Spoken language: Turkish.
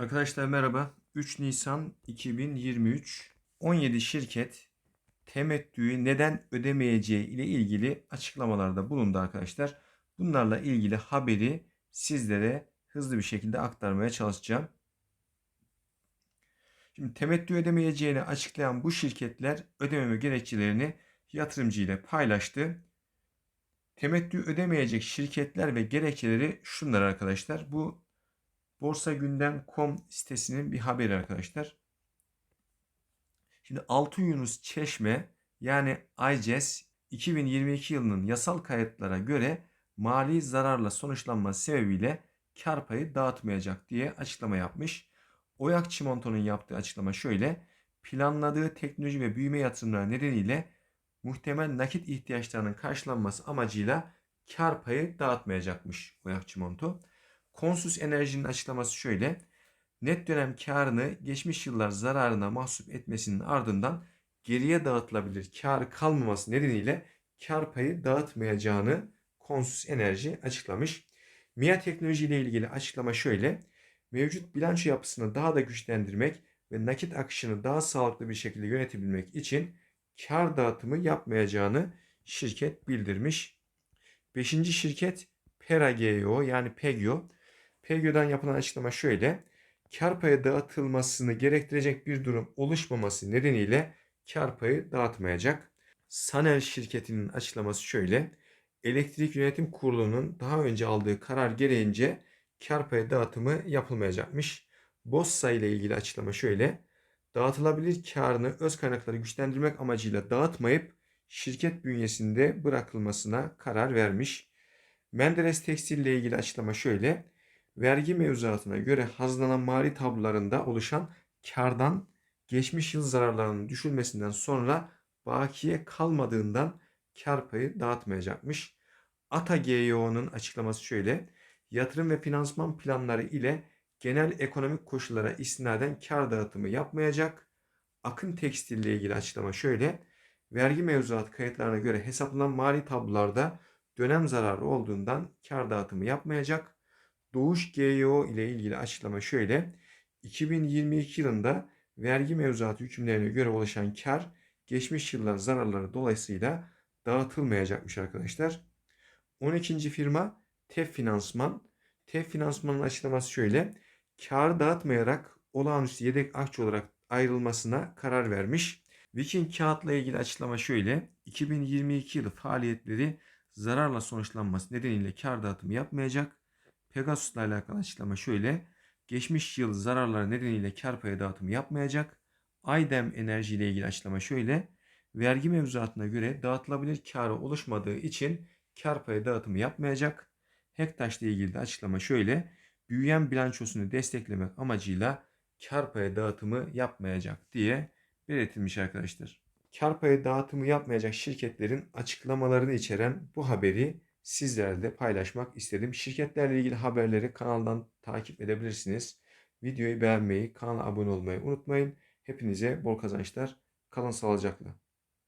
Arkadaşlar merhaba. 3 Nisan 2023 17 şirket temettüyü neden ödemeyeceği ile ilgili açıklamalarda bulundu arkadaşlar. Bunlarla ilgili haberi sizlere hızlı bir şekilde aktarmaya çalışacağım. Şimdi temettü ödemeyeceğini açıklayan bu şirketler ödememe gerekçelerini yatırımcı ile paylaştı. Temettü ödemeyecek şirketler ve gerekçeleri şunlar arkadaşlar. Bu borsagündem.com sitesinin bir haberi arkadaşlar. Şimdi Altın Yunus Çeşme yani ICES 2022 yılının yasal kayıtlara göre mali zararla sonuçlanması sebebiyle kar payı dağıtmayacak diye açıklama yapmış. Oyak Çimento'nun yaptığı açıklama şöyle. Planladığı teknoloji ve büyüme yatırımları nedeniyle muhtemel nakit ihtiyaçlarının karşılanması amacıyla kar payı dağıtmayacakmış Oyak Çimento. Konsus Enerji'nin açıklaması şöyle. Net dönem karını geçmiş yıllar zararına mahsup etmesinin ardından geriye dağıtılabilir kar kalmaması nedeniyle kar payı dağıtmayacağını Konsus Enerji açıklamış. MIA teknoloji ile ilgili açıklama şöyle. Mevcut bilanço yapısını daha da güçlendirmek ve nakit akışını daha sağlıklı bir şekilde yönetebilmek için kar dağıtımı yapmayacağını şirket bildirmiş. Beşinci şirket Perageo yani Pegio. Pegio'dan yapılan açıklama şöyle. Kar payı dağıtılmasını gerektirecek bir durum oluşmaması nedeniyle kar payı dağıtmayacak. Sanel şirketinin açıklaması şöyle. Elektrik Yönetim Kurulu'nun daha önce aldığı karar gereğince kar payı dağıtımı yapılmayacakmış. Bossa ile ilgili açıklama şöyle. Dağıtılabilir karını öz kaynakları güçlendirmek amacıyla dağıtmayıp şirket bünyesinde bırakılmasına karar vermiş. Menderes Tekstil ile ilgili açıklama şöyle. Vergi mevzuatına göre hazırlanan mali tablolarında oluşan kardan geçmiş yıl zararlarının düşülmesinden sonra bakiye kalmadığından kar payı dağıtmayacakmış. Ata GYO'nun açıklaması şöyle. Yatırım ve finansman planları ile genel ekonomik koşullara istinaden kar dağıtımı yapmayacak. Akın Tekstil ile ilgili açıklama şöyle. Vergi mevzuat kayıtlarına göre hesaplanan mali tablolarda dönem zararı olduğundan kar dağıtımı yapmayacak. Doğuş GYO ile ilgili açıklama şöyle. 2022 yılında vergi mevzuatı hükümlerine göre oluşan kar geçmiş yıllar zararları dolayısıyla dağıtılmayacakmış arkadaşlar. 12. firma TEF Finansman. TEF Finansman'ın açıklaması şöyle. Kar dağıtmayarak olağanüstü yedek akçe olarak ayrılmasına karar vermiş. Viking kağıtla ilgili açıklama şöyle. 2022 yılı faaliyetleri zararla sonuçlanması nedeniyle kar dağıtımı yapmayacak. Pegasus'la alakalı açıklama şöyle. Geçmiş yıl zararları nedeniyle kar payı dağıtımı yapmayacak. Aydem Enerji ile ilgili açıklama şöyle. Vergi mevzuatına göre dağıtılabilir karı oluşmadığı için kar payı dağıtımı yapmayacak. Hektaş ile ilgili de açıklama şöyle. Büyüyen bilançosunu desteklemek amacıyla kar payı dağıtımı yapmayacak diye belirtilmiş arkadaşlar. Kar payı dağıtımı yapmayacak şirketlerin açıklamalarını içeren bu haberi sizlerle de paylaşmak istedim. Şirketlerle ilgili haberleri kanaldan takip edebilirsiniz. Videoyu beğenmeyi, kanala abone olmayı unutmayın. Hepinize bol kazançlar. Kalın sağlıcakla.